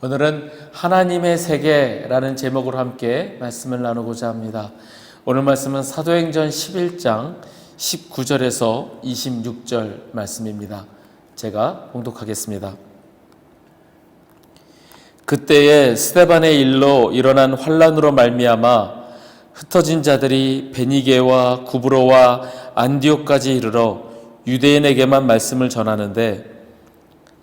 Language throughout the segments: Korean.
오늘은 하나님의 세계라는 제목으로 함께 말씀을 나누고자 합니다. 오늘 말씀은 사도행전 11장 19절에서 26절 말씀입니다. 제가 봉독하겠습니다. 그때에 스테반의 일로 일어난 환란으로 말미암아 흩어진 자들이 베니게와 구브로와 안디옥까지 이르러 유대인에게만 말씀을 전하는데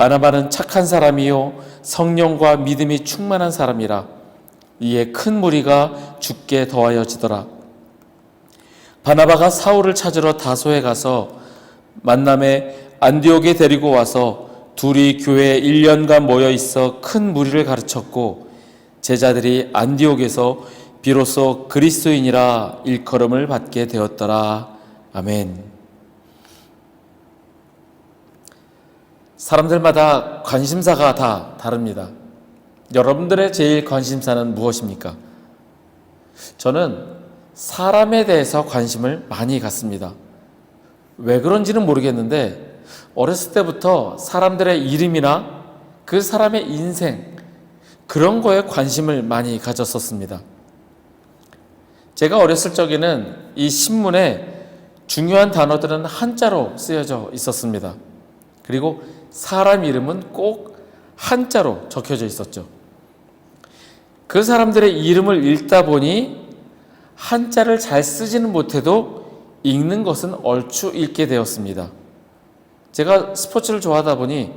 바나바는 착한 사람이요 성령과 믿음이 충만한 사람이라. 이에 큰 무리가 죽게 더하여지더라. 바나바가 사울을 찾으러 다소에 가서 만남에 안디옥에 데리고 와서 둘이 교회에 1년간 모여 있어 큰 무리를 가르쳤고 제자들이 안디옥에서 비로소 그리스도인이라 일컬음을 받게 되었더라. 아멘. 사람들마다 관심사가 다 다릅니다. 여러분들의 제일 관심사는 무엇입니까? 저는 사람에 대해서 관심을 많이 갖습니다. 왜 그런지는 모르겠는데, 어렸을 때부터 사람들의 이름이나 그 사람의 인생, 그런 거에 관심을 많이 가졌었습니다. 제가 어렸을 적에는 이 신문에 중요한 단어들은 한자로 쓰여져 있었습니다. 그리고 사람 이름은 꼭 한자로 적혀져 있었죠. 그 사람들의 이름을 읽다 보니 한자를 잘 쓰지는 못해도 읽는 것은 얼추 읽게 되었습니다. 제가 스포츠를 좋아하다 보니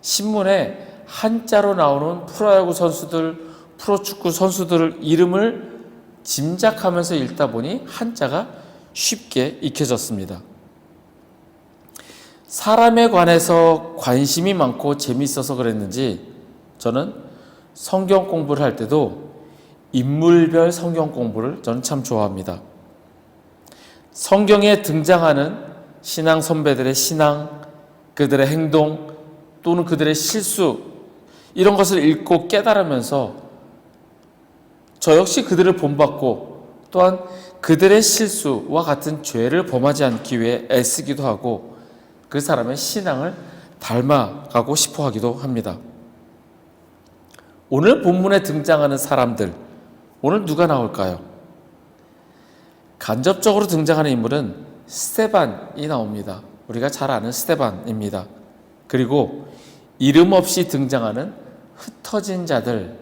신문에 한자로 나오는 프로야구 선수들, 프로축구 선수들 이름을 짐작하면서 읽다 보니 한자가 쉽게 익혀졌습니다. 사람에 관해서 관심이 많고 재미있어서 그랬는지 저는 성경 공부를 할 때도 인물별 성경 공부를 저는 참 좋아합니다. 성경에 등장하는 신앙 선배들의 신앙, 그들의 행동 또는 그들의 실수 이런 것을 읽고 깨달으면서 저 역시 그들을 본받고 또한 그들의 실수와 같은 죄를 범하지 않기 위해 애쓰기도 하고 그 사람의 신앙을 닮아가고 싶어 하기도 합니다. 오늘 본문에 등장하는 사람들, 오늘 누가 나올까요? 간접적으로 등장하는 인물은 스테반이 나옵니다. 우리가 잘 아는 스테반입니다. 그리고 이름 없이 등장하는 흩어진 자들,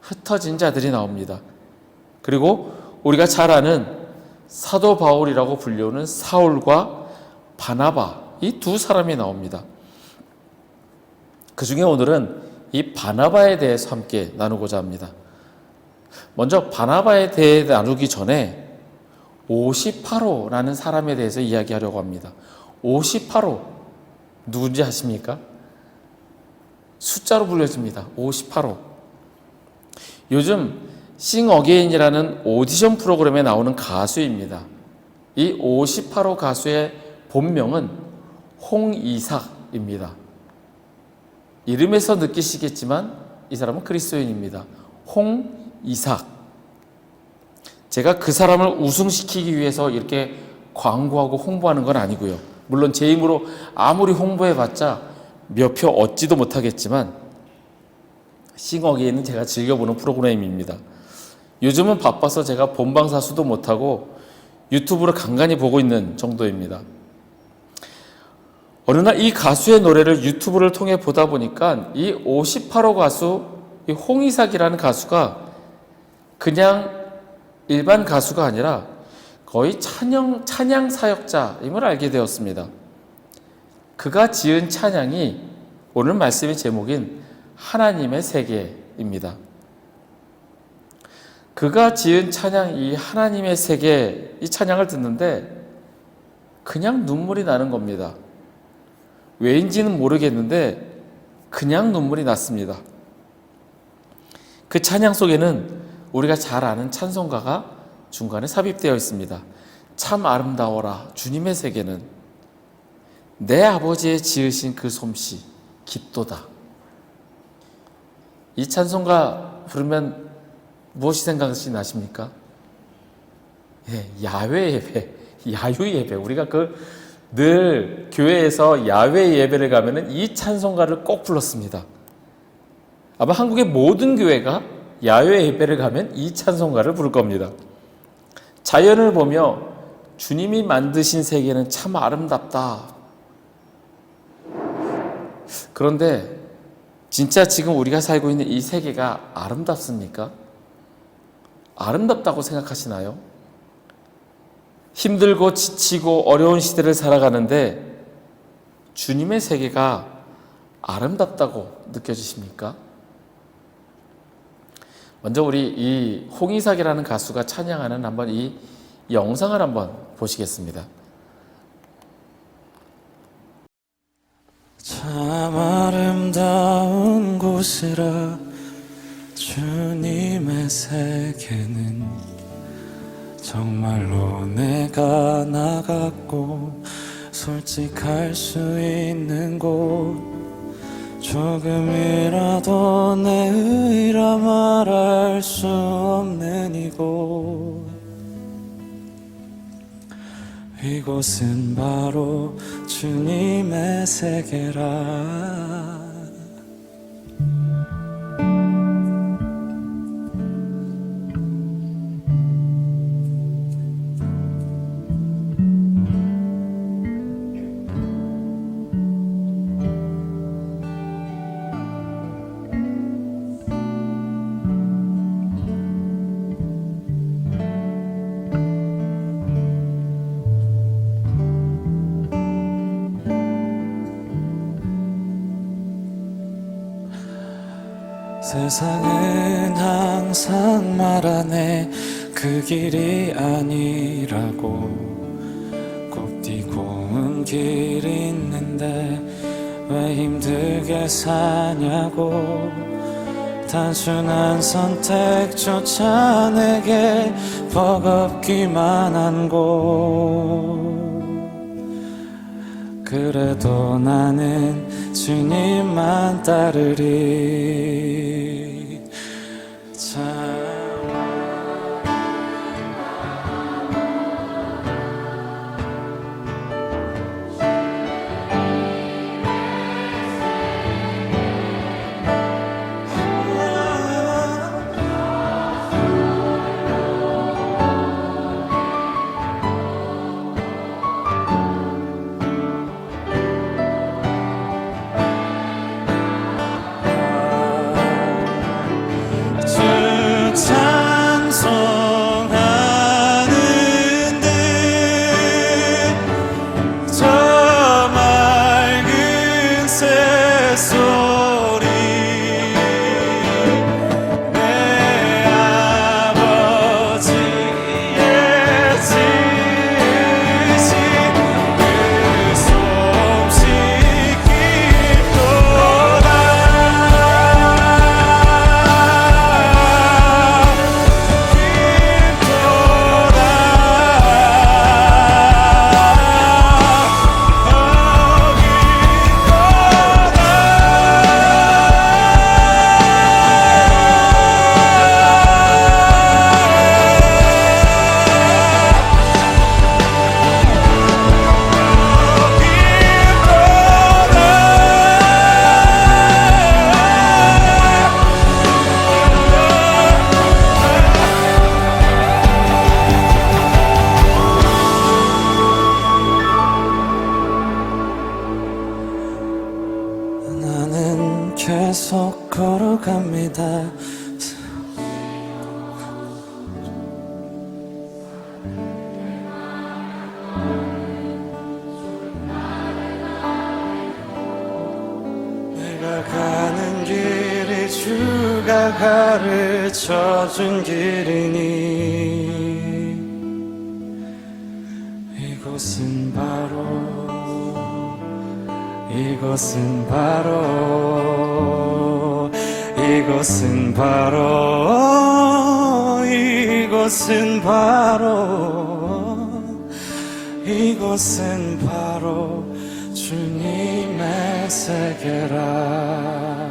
흩어진 자들이 나옵니다. 그리고 우리가 잘 아는 사도 바울이라고 불리우는 사울과 바나바 이 두 사람이 나옵니다. 그 중에 오늘은 이 바나바에 대해서 함께 나누고자 합니다. 먼저 바나바에 대해 나누기 전에 58호라는 사람에 대해서 이야기하려고 합니다. 58호 누군지 아십니까? 숫자로 불려집니다. 58호. 요즘 싱 어게인이라는 오디션 프로그램에 나오는 가수입니다. 이 58호 가수의 본명은 홍이삭입니다. 이름에서 느끼시겠지만 이 사람은 그리스도인입니다. 홍이삭. 제가 그 사람을 우승시키기 위해서 이렇게 광고하고 홍보하는 건 아니고요. 물론 제 힘으로 아무리 홍보해봤자 몇 표 얻지도 못하겠지만 싱어게인은 제가 즐겨보는 프로그램입니다. 요즘은 바빠서 제가 본방사수도 못하고 유튜브로 간간히 보고 있는 정도입니다. 어느 날 이 가수의 노래를 유튜브를 통해 보다 보니까 이 58호 가수, 이 홍이삭이라는 가수가 그냥 일반 가수가 아니라 거의 찬양, 찬양 사역자임을 알게 되었습니다. 그가 지은 찬양이 오늘 말씀의 제목인 하나님의 세계입니다. 그가 지은 찬양 이 하나님의 세계 이 찬양을 듣는데 그냥 눈물이 나는 겁니다. 왜인지는 모르겠는데 그냥 눈물이 났습니다. 그 찬양 속에는 우리가 잘 아는 찬송가가 중간에 삽입되어 있습니다. 참 아름다워라 주님의 세계는 내 아버지의 지으신 그 솜씨 깊도다. 이 찬송가 부르면 무엇이 생각이 나십니까? 예, 야외 예배, 야유 예배. 우리가 그 늘 교회에서 야외 예배를 가면은 이 찬송가를 꼭 불렀습니다. 아마 한국의 모든 교회가 야외 예배를 가면 이 찬송가를 부를 겁니다. 자연을 보며 주님이 만드신 세계는 참 아름답다. 그런데 진짜 지금 우리가 살고 있는 이 세계가 아름답습니까? 아름답다고 생각하시나요? 힘들고 지치고 어려운 시대를 살아가는데 주님의 세계가 아름답다고 느껴지십니까? 먼저 우리 이 홍이삭이라는 가수가 찬양하는 한번 이 영상을 한번 보시겠습니다. 참 아름다운 곳이라 주님의 세계는 정말로 내가 나갔고 솔직할 수 있는 곳. 조금이라도 내 의라 말할 수 없는 이곳. 이곳은 바로 주님의 세계라 세상은 항상 말하네. 그 길이 아니라고. 곱디고 온 길이 있는데 왜 힘들게 사냐고. 단순한 선택조차 내게 버겁기만 한 곳 그래도 나는 주님만 따르리 가 가르쳐 준 길이니 이곳은 바로 이곳은 바로 이곳은 바로 이곳은 바로 이곳은 바로 주님의 세계라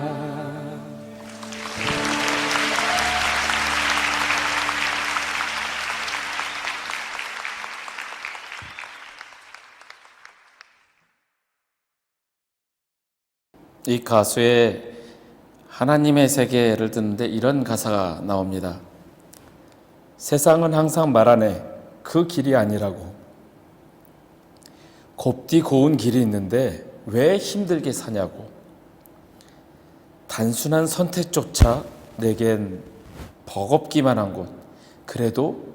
이 가수의 하나님의 세계를 듣는데 이런 가사가 나옵니다. 세상은 항상 말하네. 그 길이 아니라고. 곱디 고운 길이 있는데 왜 힘들게 사냐고. 단순한 선택조차 내겐 버겁기만 한 곳. 그래도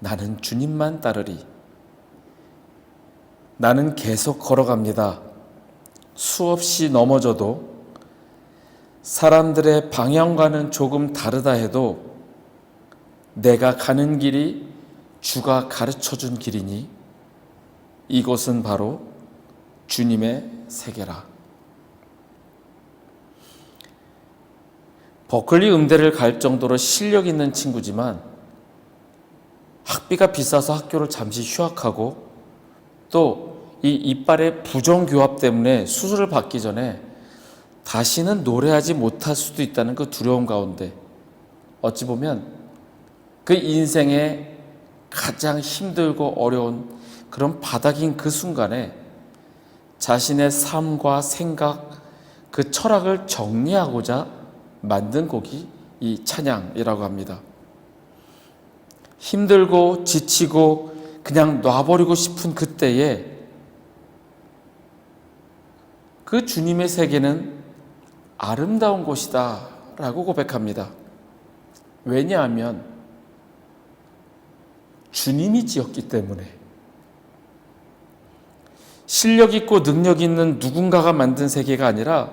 나는 주님만 따르리. 나는 계속 걸어갑니다. 수없이 넘어져도 사람들의 방향과는 조금 다르다 해도 내가 가는 길이 주가 가르쳐 준 길이니 이곳은 바로 주님의 세계라. 버클리 음대를 갈 정도로 실력 있는 친구지만 학비가 비싸서 학교를 잠시 휴학하고 또 이 이빨의 부정교합 때문에 수술을 받기 전에 다시는 노래하지 못할 수도 있다는 그 두려움 가운데 어찌 보면 그 인생의 가장 힘들고 어려운 그런 바닥인 그 순간에 자신의 삶과 생각, 그 철학을 정리하고자 만든 곡이 이 찬양이라고 합니다. 힘들고 지치고 그냥 놔버리고 싶은 그때에 그 주님의 세계는 아름다운 곳이다 라고 고백합니다. 왜냐하면 주님이 지었기 때문에 실력 있고 능력 있는 누군가가 만든 세계가 아니라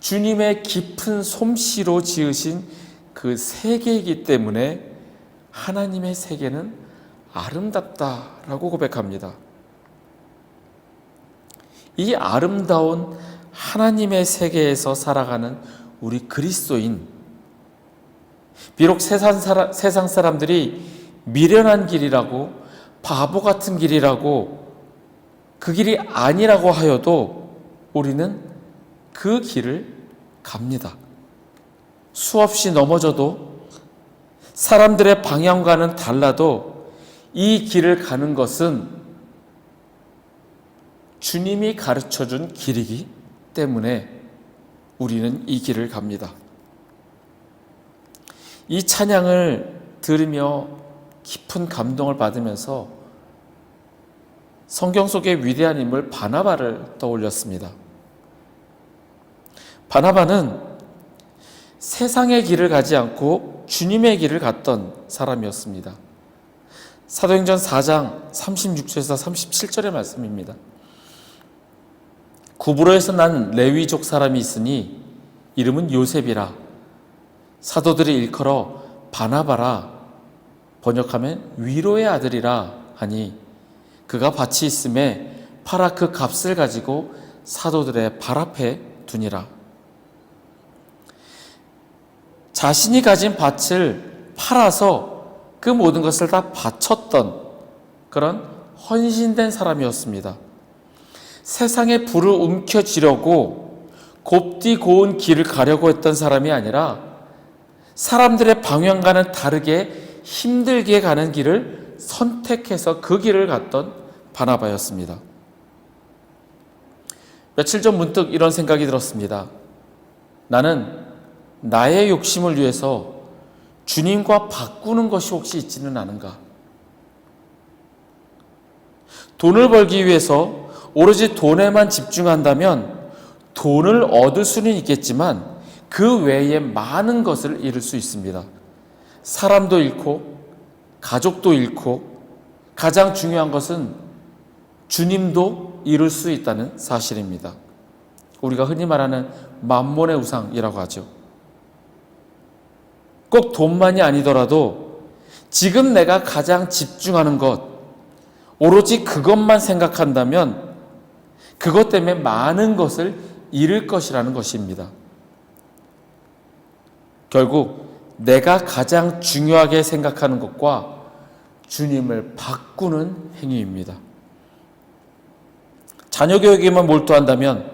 주님의 깊은 솜씨로 지으신 그 세계이기 때문에 하나님의 세계는 아름답다라고 고백합니다. 이 아름다운 하나님의 세계에서 살아가는 우리 그리스도인, 비록 세상, 사람, 세상 사람들이 미련한 길이라고 바보 같은 길이라고 그 길이 아니라고 하여도 우리는 그 길을 갑니다. 수없이 넘어져도 사람들의 방향과는 달라도 이 길을 가는 것은 주님이 가르쳐 준 길이기 때문에 우리는 이 길을 갑니다. 이 찬양을 들으며 깊은 감동을 받으면서 성경 속의 위대한 인물 바나바를 떠올렸습니다. 바나바는 세상의 길을 가지 않고 주님의 길을 갔던 사람이었습니다. 사도행전 4장 36절에서 37절의 말씀입니다. 구브로에서 난 레위족 사람이 있으니 이름은 요셉이라 사도들이 일컬어 바나바라 번역하면 위로의 아들이라 하니 그가 밭이 있음에 팔아 그 값을 가지고 사도들의 발 앞에 두니라 자신이 가진 밭을 팔아서 그 모든 것을 다 바쳤던 그런 헌신된 사람이었습니다. 세상의 불을 움켜쥐려고 곱디 고운 길을 가려고 했던 사람이 아니라 사람들의 방향과는 다르게 힘들게 가는 길을 선택해서 그 길을 갔던 바나바였습니다. 며칠 전 문득 이런 생각이 들었습니다. 나는 나의 욕심을 위해서 주님과 바꾸는 것이 혹시 있지는 않은가? 돈을 벌기 위해서 오로지 돈에만 집중한다면 돈을 얻을 수는 있겠지만 그 외에 많은 것을 잃을 수 있습니다. 사람도 잃고 가족도 잃고 가장 중요한 것은 주님도 잃을 수 있다는 사실입니다. 우리가 흔히 말하는 만몬의 우상이라고 하죠. 꼭 돈만이 아니더라도 지금 내가 가장 집중하는 것, 오로지 그것만 생각한다면 그것 때문에 많은 것을 잃을 것이라는 것입니다. 결국 내가 가장 중요하게 생각하는 것과 주님을 바꾸는 행위입니다. 자녀 교육에만 몰두한다면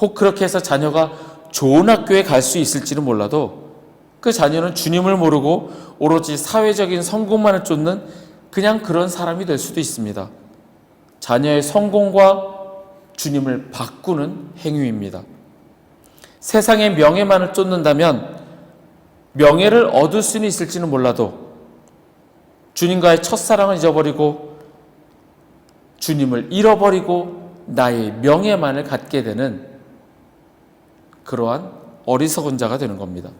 혹 그렇게 해서 자녀가 좋은 학교에 갈 수 있을지는 몰라도 그 자녀는 주님을 모르고 오로지 사회적인 성공만을 쫓는 그냥 그런 사람이 될 수도 있습니다. 자녀의 성공과 주님을 바꾸는 행위입니다. 세상의 명예만을 쫓는다면 명예를 얻을 수는 있을지는 몰라도 주님과의 첫사랑을 잊어버리고 주님을 잃어버리고 나의 명예만을 갖게 되는 그러한 어리석은 자가 되는 겁니다.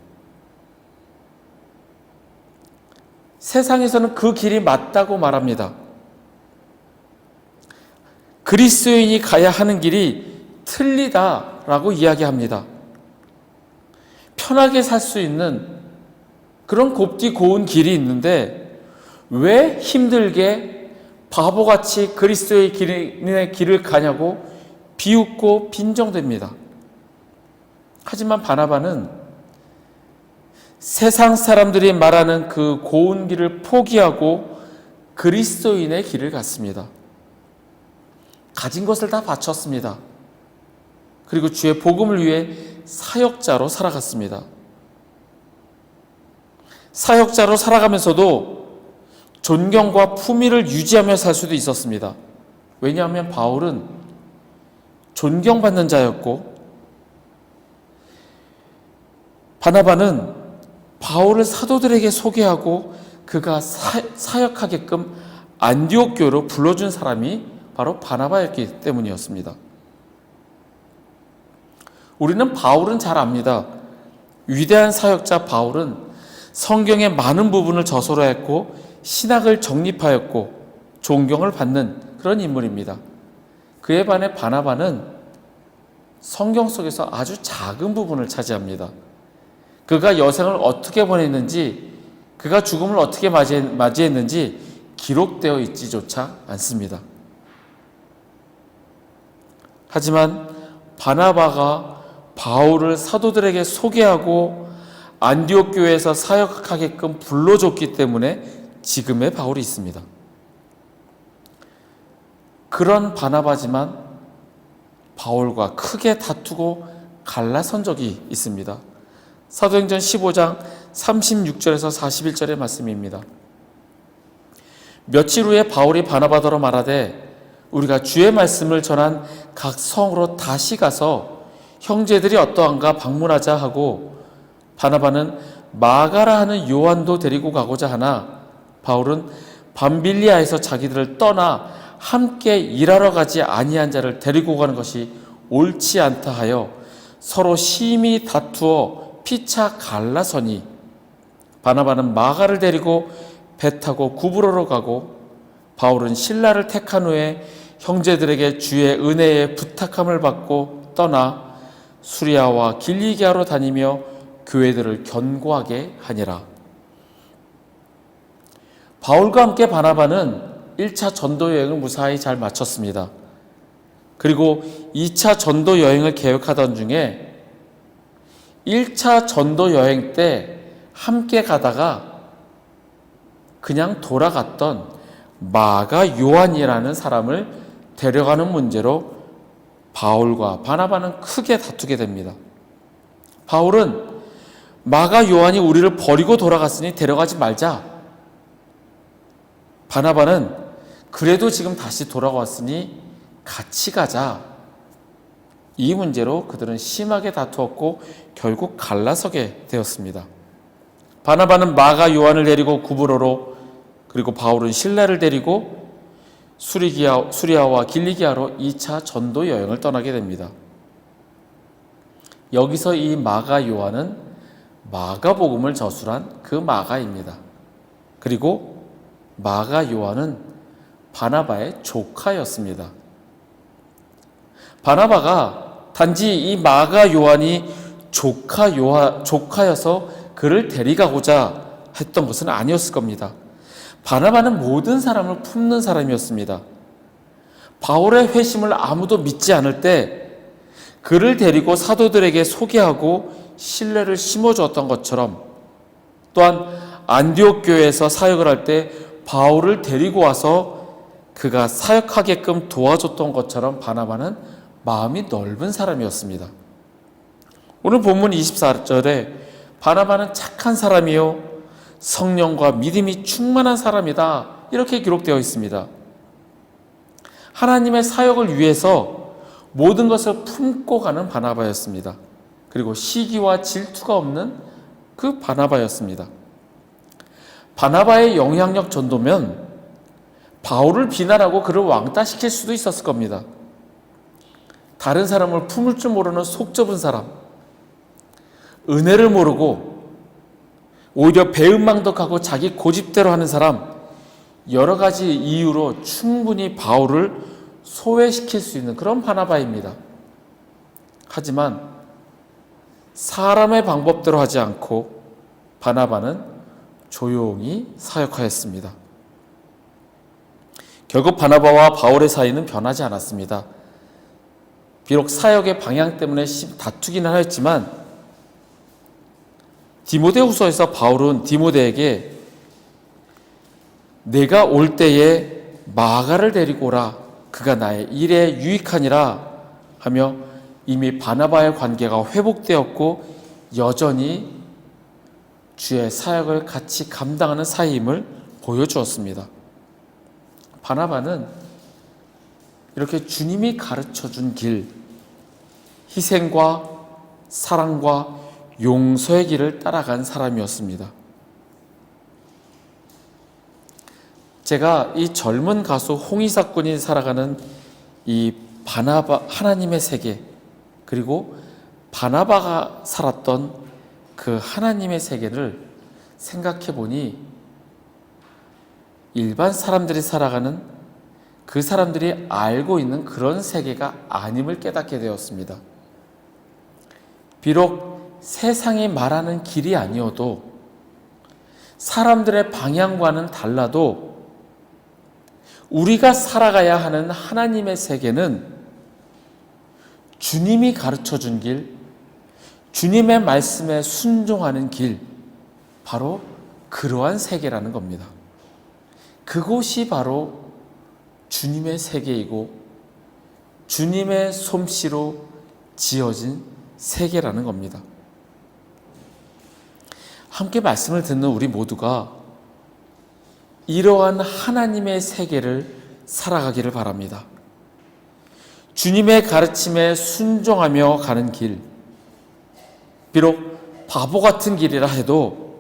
세상에서는 그 길이 맞다고 말합니다. 그리스도인이 가야 하는 길이 틀리다라고 이야기합니다. 편하게 살 수 있는 그런 곱디 고운 길이 있는데 왜 힘들게 바보같이 그리스도의 길을 가냐고 비웃고 빈정됩니다. 하지만 바나바는 세상 사람들이 말하는 그 고운 길을 포기하고 그리스도인의 길을 갔습니다. 가진 것을 다 바쳤습니다. 그리고 주의 복음을 위해 사역자로 살아갔습니다. 사역자로 살아가면서도 존경과 품위를 유지하며 살 수도 있었습니다. 왜냐하면 바울은 존경받는 자였고 바나바는 바울을 사도들에게 소개하고 그가 사, 사역하게끔 안디옥 교로 불러준 사람이 바로 바나바였기 때문이었습니다. 우리는 바울은 잘 압니다. 위대한 사역자 바울은 성경의 많은 부분을 저서로 했고 신학을 정립하였고 존경을 받는 그런 인물입니다. 그에 반해 바나바는 성경 속에서 아주 작은 부분을 차지합니다. 그가 여생을 어떻게 보냈는지, 그가 죽음을 어떻게 맞이했는지 기록되어 있지조차 않습니다. 하지만 바나바가 바울을 사도들에게 소개하고 안디옥 교회에서 사역하게끔 불러줬기 때문에 지금의 바울이 있습니다. 그런 바나바지만 바울과 크게 다투고 갈라선 적이 있습니다. 사도행전 15장 36절에서 41절의 말씀입니다. 며칠 후에 바울이 바나바더러 말하되 우리가 주의 말씀을 전한 각 성으로 다시 가서 형제들이 어떠한가 방문하자 하고 바나바는 마가라 하는 요한도 데리고 가고자 하나 바울은 밤빌리아에서 자기들을 떠나 함께 일하러 가지 아니한 자를 데리고 가는 것이 옳지 않다 하여 서로 심히 다투어 피차 갈라서니 바나바는 마가를 데리고 배 타고 구브로로 가고 바울은 신라를 택한 후에 형제들에게 주의 은혜에 부탁함을 받고 떠나 수리아와 길리기아로 다니며 교회들을 견고하게 하니라. 바울과 함께 바나바는 1차 전도 여행을 무사히 잘 마쳤습니다. 그리고 2차 전도 여행을 계획하던 중에 1차 전도 여행 때 함께 가다가 그냥 돌아갔던 마가 요한이라는 사람을 데려가는 문제로 바울과 바나바는 크게 다투게 됩니다. 바울은 마가 요한이 우리를 버리고 돌아갔으니 데려가지 말자. 바나바는 그래도 지금 다시 돌아왔으니 같이 가자. 이 문제로 그들은 심하게 다투었고 결국 갈라서게 되었습니다. 바나바는 마가 요한을 데리고 구브로로 그리고 바울은 신라를 데리고 수리기아, 수리아와 길리기아로 2차 전도 여행을 떠나게 됩니다. 여기서 이 마가 요한은 마가복음을 저술한 그 마가입니다. 그리고 마가 요한은 바나바의 조카였습니다. 바나바가 단지 이 마가 요한이 조카 요하, 조카여서 그를 데리가고자 했던 것은 아니었을 겁니다. 바나바는 모든 사람을 품는 사람이었습니다. 바울의 회심을 아무도 믿지 않을 때 그를 데리고 사도들에게 소개하고 신뢰를 심어주었던 것처럼 또한 안디옥 교회에서 사역을 할 때 바울을 데리고 와서 그가 사역하게끔 도와줬던 것처럼 바나바는 마음이 넓은 사람이었습니다. 오늘 본문 24절에 바나바는 착한 사람이요 성령과 믿음이 충만한 사람이다 이렇게 기록되어 있습니다. 하나님의 사역을 위해서 모든 것을 품고 가는 바나바였습니다. 그리고 시기와 질투가 없는 그 바나바였습니다. 바나바의 영향력 전도면 바울을 비난하고 그를 왕따시킬 수도 있었을 겁니다. 다른 사람을 품을 줄 모르는 속 좁은 사람, 은혜를 모르고 오히려 배은망덕하고 자기 고집대로 하는 사람, 여러 가지 이유로 충분히 바울을 소외시킬 수 있는 그런 바나바입니다. 하지만 사람의 방법대로 하지 않고 바나바는 조용히 사역하였습니다. 결국 바나바와 바울의 사이는 변하지 않았습니다. 비록 사역의 방향 때문에 다투기는 하였지만 디모데후서에서 바울은 디모데에게 내가 올 때에 마가를 데리고 오라 그가 나의 일에 유익하니라 하며 이미 바나바의 관계가 회복되었고 여전히 주의 사역을 같이 감당하는 사이임을 보여주었습니다. 바나바는 이렇게 주님이 가르쳐 준 길, 희생과 사랑과 용서의 길을 따라간 사람이었습니다. 제가 이 젊은 가수 홍이삭 군이 살아가는 이 바나바 하나님의 세계 그리고 바나바가 살았던 그 하나님의 세계를 생각해 보니 일반 사람들이 살아가는 그 사람들이 알고 있는 그런 세계가 아님을 깨닫게 되었습니다. 비록 세상이 말하는 길이 아니어도 사람들의 방향과는 달라도 우리가 살아가야 하는 하나님의 세계는 주님이 가르쳐 준 길, 주님의 말씀에 순종하는 길, 바로 그러한 세계라는 겁니다. 그곳이 바로 주님의 세계이고 주님의 솜씨로 지어진 세계라는 겁니다. 함께 말씀을 듣는 우리 모두가 이러한 하나님의 세계를 살아가기를 바랍니다. 주님의 가르침에 순종하며 가는 길, 비록 바보 같은 길이라 해도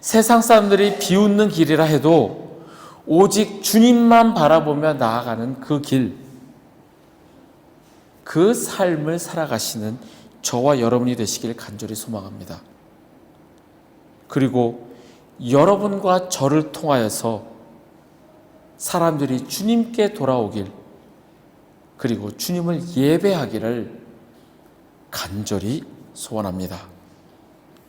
세상 사람들이 비웃는 길이라 해도 오직 주님만 바라보며 나아가는 그 길, 그 삶을 살아가시는 저와 여러분이 되시길 간절히 소망합니다. 그리고 여러분과 저를 통하여서 사람들이 주님께 돌아오길, 그리고 주님을 예배하기를 간절히 소원합니다.